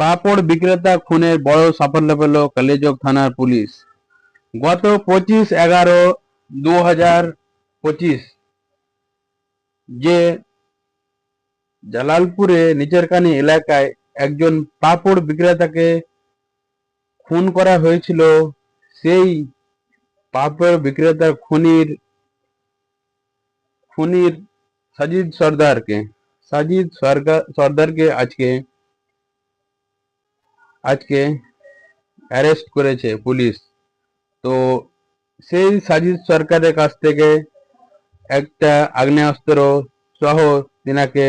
পাপড় বিক্রেতা খুনের বড় সাফল্য পেল কালিয়াচক থানার পুলিশ। গত পঁচিশ এগারো দু হাজার পঁচিশ যে জালালপুরে নিচেরকানি এলাকায় একজন পাপড় বিক্রেতাকে খুন করা হয়েছিল, সেই পাপড় বিক্রেতার খুনির খুনির সাজিদ সর্দারকে। সাজিদ সর্দারকে আজকে আজকে অ্যারেস্ট করেছে পুলিশ। তো সেই সাজিদ সরকারের কাছ থেকে একটা আগ্নেয়াস্ত্র সহ তিনাকে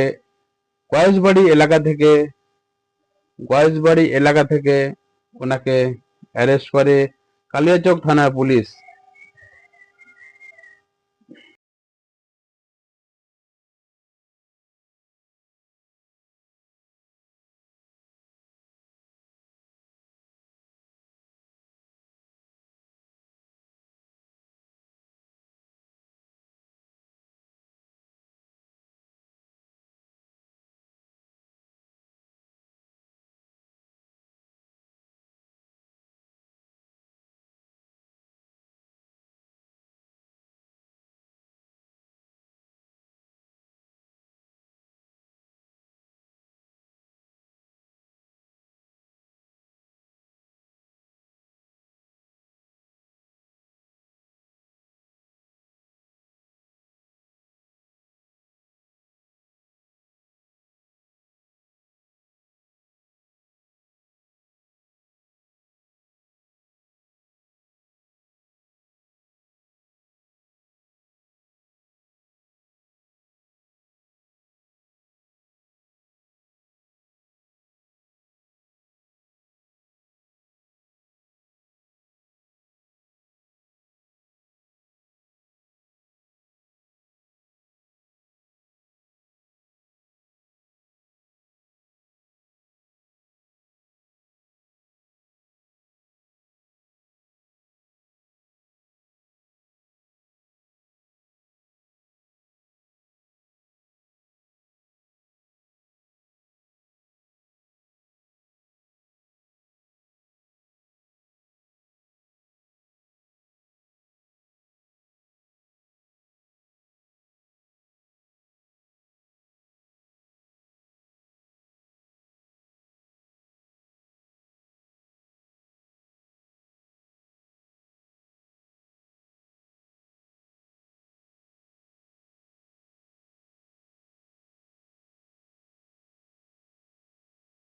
গয়েশবাড়ি এলাকা থেকে, গয়েশবাড়ি এলাকা থেকে ওনাকে অ্যারেস্ট করে কালিয়াচক থানার পুলিশ।